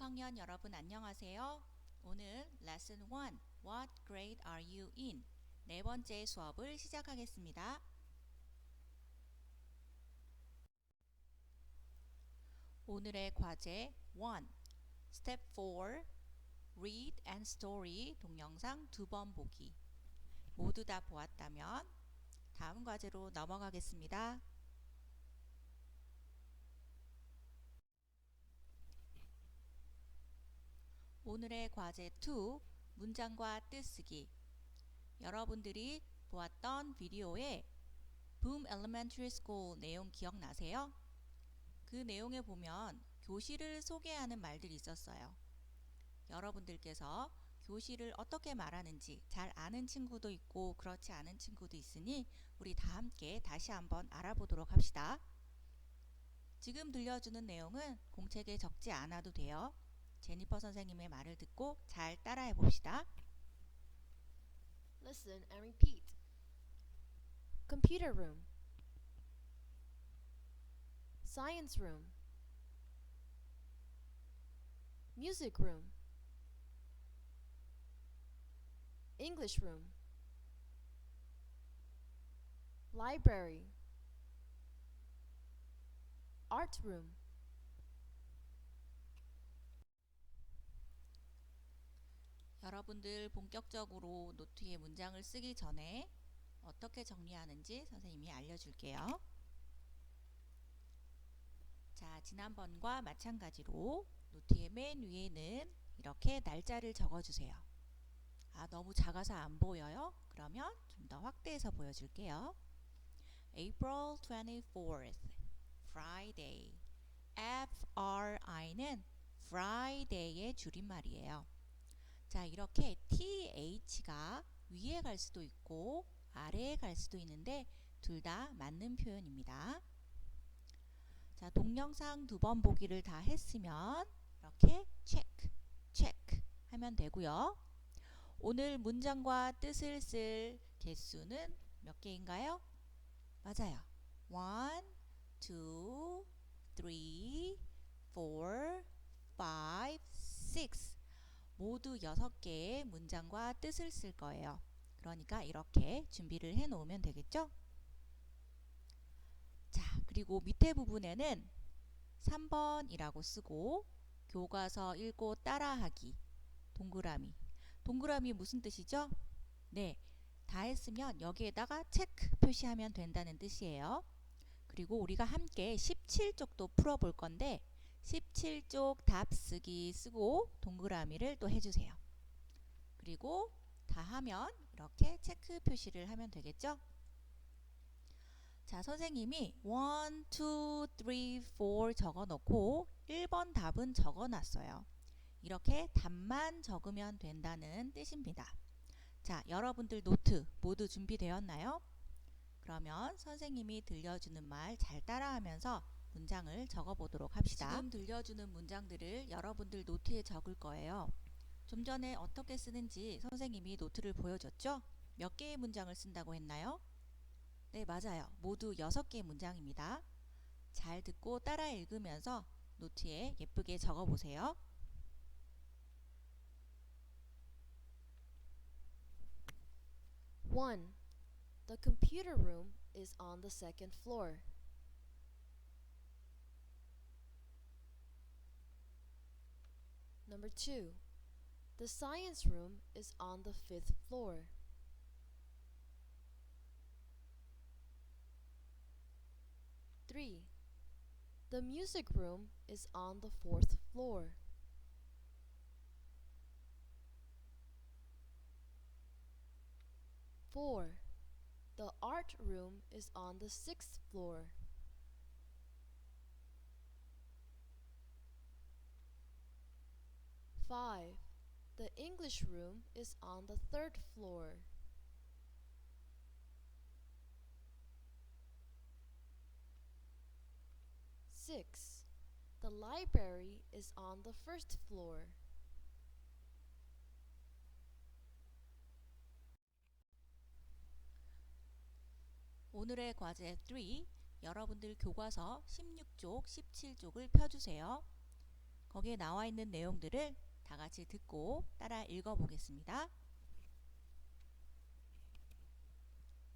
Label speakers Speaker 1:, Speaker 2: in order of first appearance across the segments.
Speaker 1: 6학년 여러분 안녕하세요. 오늘 레슨 1 What grade are you in? 네 번째 수업을 시작하겠습니다. 오늘의 과제 1 Step 4 Read and Story 동영상 두 번 보기 모두 다 보았다면 다음 과제로 넘어가겠습니다. 오늘의 과제 2 문장과 뜻쓰기 여러분들이 보았던 비디오에 Boom Elementary School 내용 기억나세요? 그 내용에 보면 교실을 소개하는 말들이 있었어요. 여러분들께서 교실을 어떻게 말하는지 잘 아는 친구도 있고 그렇지 않은 친구도 있으니 우리 다 함께 다시 한번 알아보도록 합시다. 지금 들려주는 내용은 공책에 적지 않아도 돼요. 제니퍼 선생님의 말을 듣고 잘 따라해 봅시다.
Speaker 2: Listen and repeat. Computer room. Science room. Music room. English room. Library. Art room.
Speaker 1: 여러분들 본격적으로 노트에 문장을 쓰기 전에 어떻게 정리하는지 선생님이 알려줄게요. 자, 지난번과 마찬가지로 노트의 맨 위에는 이렇게 날짜를 적어주세요. 아, 너무 작아서 안 보여요? 그러면 좀 더 확대해서 보여줄게요. April 24th, Friday. FRI는 Friday의 줄임말이에요. 자, 이렇게 TH가 위에 갈 수도 있고 아래에 갈 수도 있는데 둘 다 맞는 표현입니다. 자, 동영상 두 번 보기를 다 했으면 이렇게 체크, 체크 하면 되고요. 오늘 문장과 뜻을 쓸 개수는 몇 개인가요? 맞아요. 1, 2, 3, 4, 5, 6 모두 6개의 문장과 뜻을 쓸 거예요. 그러니까 이렇게 준비를 해 놓으면 되겠죠? 자, 그리고 밑에 부분에는 3번이라고 쓰고 교과서 읽고 따라하기 동그라미 동그라미 무슨 뜻이죠? 네, 다 했으면 여기에다가 체크 표시하면 된다는 뜻이에요. 그리고 우리가 함께 17쪽도 풀어볼 건데 17쪽 답 쓰기 쓰고 동그라미를 또 해주세요. 그리고 다 하면 이렇게 체크 표시를 하면 되겠죠? 자, 선생님이 1, 2, 3, 4 적어 놓고 1번 답은 적어 놨어요. 이렇게 답만 적으면 된다는 뜻입니다. 자, 여러분들 노트 모두 준비되었나요? 그러면 선생님이 들려주는 말 잘 따라하면서 문장을 적어 보도록 합시다. 지금 들려주는 문장들을 여러분들 노트에 적을 거예요. 좀 전에 어떻게 쓰는지 선생님이 노트를 보여줬죠? 몇 개의 문장을 쓴다고 했나요? 네, 맞아요. 모두 6개의 문장입니다. 잘 듣고 따라 읽으면서 노트에 예쁘게 적어 보세요.
Speaker 2: One. The computer room is on the second floor. Number two. The science room is on the fifth floor. Three. The music room is on the fourth floor. Four. The art room is on the sixth floor. Five. The English room is on the third floor. Six. The library is on the first floor.
Speaker 1: 오늘의 과제 3 여러분들 교과서 16쪽, 17쪽을 펴주세요. 거기에 나와 있는 내용들을 다 같이 듣고 따라 읽어 보겠습니다.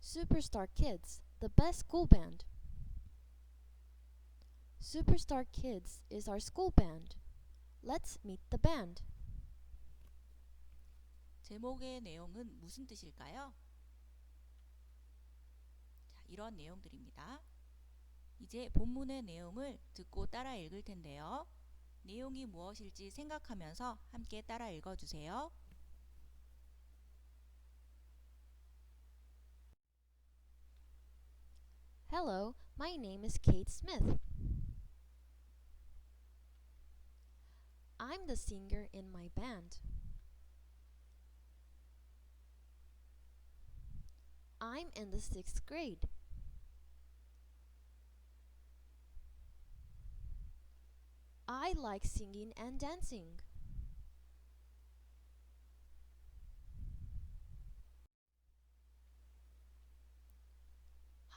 Speaker 2: Superstar Kids, the best school band. Superstar Kids is our school band. Let's meet the band.
Speaker 1: 제목의 내용은 무슨 뜻일까요? 자, 이런 내용들입니다. 이제 본문의 내용을 듣고 따라 읽을 텐데요. 내용이 무엇일지 생각하면서 함께 따라 읽어주세요.
Speaker 2: Hello, my name is Kate Smith. I'm the singer in my band. I'm in the sixth grade. I like singing and dancing.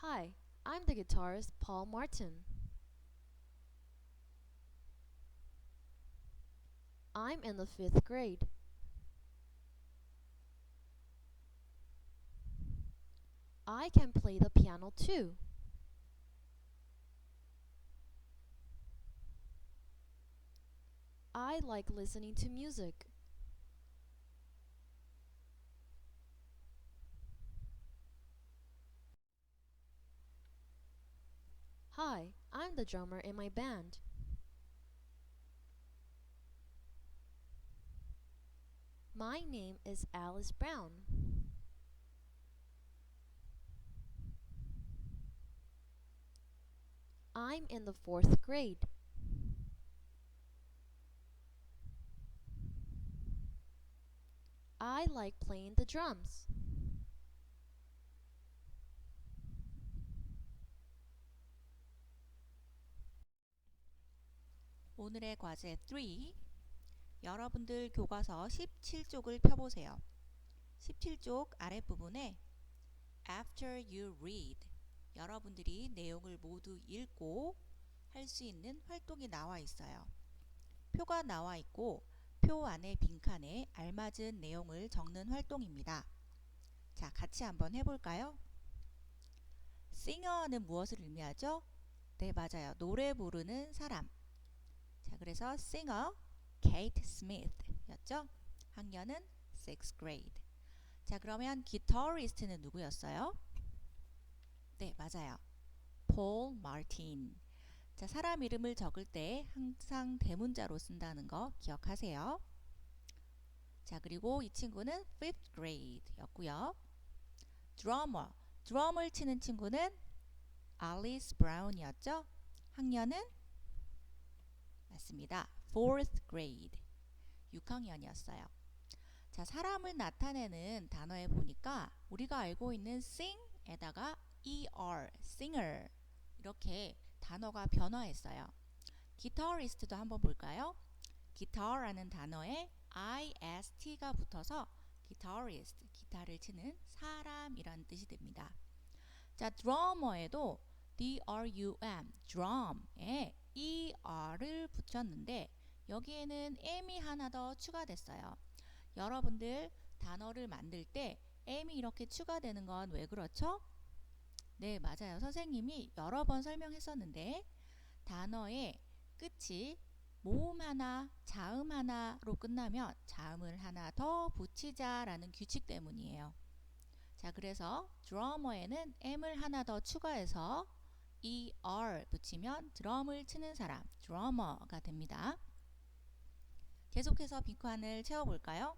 Speaker 2: Hi, I'm the guitarist Paul Martin. I'm in the fifth grade. I can play the piano too. I like listening to music. Hi, I'm the drummer in my band. My name is Alice Brown. I'm in the fourth grade. I like playing the drums.
Speaker 1: 오늘의 과제 3. 여러분들 교과서 17쪽을 펴보세요. 17쪽 아랫부분에 After you read 여러분들이 내용을 모두 읽고 할 수 있는 활동이 나와 있어요. 표가 나와 있고 표 안에 빈칸에 알맞은 내용을 적는 활동입니다. 자, 같이 한번 해볼까요? 싱어는 무엇을 의미하죠? 네, 맞아요. 노래 부르는 사람. 자, 그래서 singer Kate Smith였죠. 학년은 6th grade. 자, 그러면 기타리스트는 누구였어요? 네, 맞아요. Paul Martin. 자, 사람 이름을 적을 때 항상 대문자로 쓴다는 거 기억하세요. 자, 그리고 이 친구는 5th grade였고요. 드러머. 드럼을 치는 친구는 Alice Brown이었죠. 학년은 맞습니다. 4th grade. 6학년이었어요. 자, 사람을 나타내는 단어에 보니까 우리가 알고 있는 sing에다가 er, singer 이렇게 단어가 변화했어요. 기타리스트도 한번 볼까요? 기타라는 단어에 ist가 붙어서 기타리스트, 기타를 치는 사람이란 뜻이 됩니다. 자, 드러머에도 drum, drum에 er을 붙였는데 여기에는 m이 하나 더 추가됐어요. 여러분들 단어를 만들 때 m이 이렇게 추가되는 건 왜 그렇죠? 네, 맞아요. 선생님이 여러 번 설명했었는데 단어의 끝이 모음 하나, 자음 하나로 끝나면 자음을 하나 더 붙이자라는 규칙 때문이에요. 자, 그래서 드러머에는 m을 하나 더 추가해서 er 붙이면 드럼을 치는 사람, 드러머가 됩니다. 계속해서 빈칸을 채워볼까요?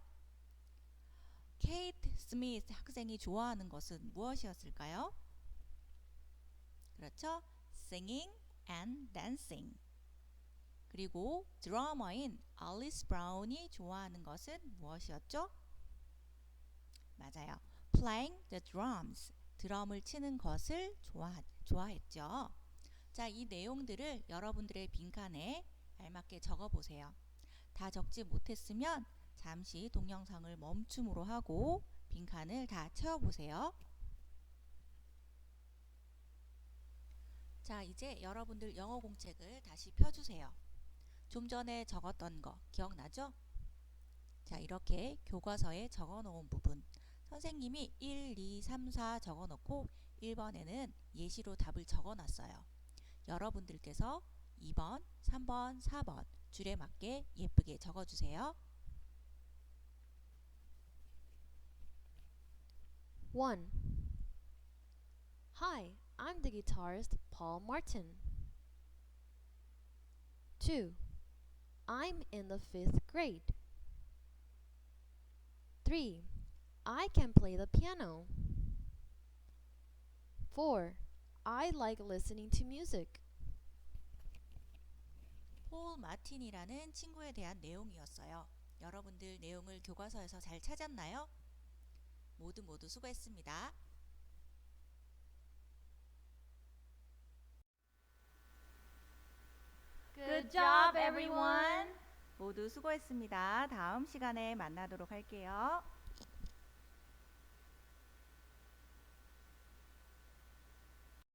Speaker 1: 케이트 스미스 학생이 좋아하는 것은 무엇이었을까요? 그렇죠? Singing and dancing. 그리고 드러머인 알리스 브라운이 좋아하는 것은 무엇이었죠? 맞아요. Playing the drums. 드럼을 치는 것을 좋아, 좋아했죠. 자, 이 내용들을 여러분들의 빈칸에 알맞게 적어 보세요. 다 적지 못했으면 잠시 동영상을 멈춤으로 하고 빈칸을 다 채워 보세요. 자, 이제 여러분들 영어 공책을 다시 펴주세요. 좀 전에 적었던 거 기억나죠? 자, 이렇게 교과서에 적어 놓은 부분. 선생님이 1, 2, 3, 4 적어 놓고 1번에는 예시로 답을 적어 놨어요. 여러분들께서 2번, 3번, 4번 줄에 맞게 예쁘게 적어 주세요.
Speaker 2: 1. Hi, I'm the guitarist Paul Martin. 2. I'm in the fifth grade. 3. I can play the piano. 4. I like listening to music.
Speaker 1: 폴 마틴이라는 친구에 대한 내용이었어요. 여러분들 내용을 교과서에서 잘 찾았나요? 모두 모두 수고했습니다.
Speaker 3: Good job, everyone.
Speaker 1: 모두 수고했습니다. 다음 시간에 만나도록 할게요.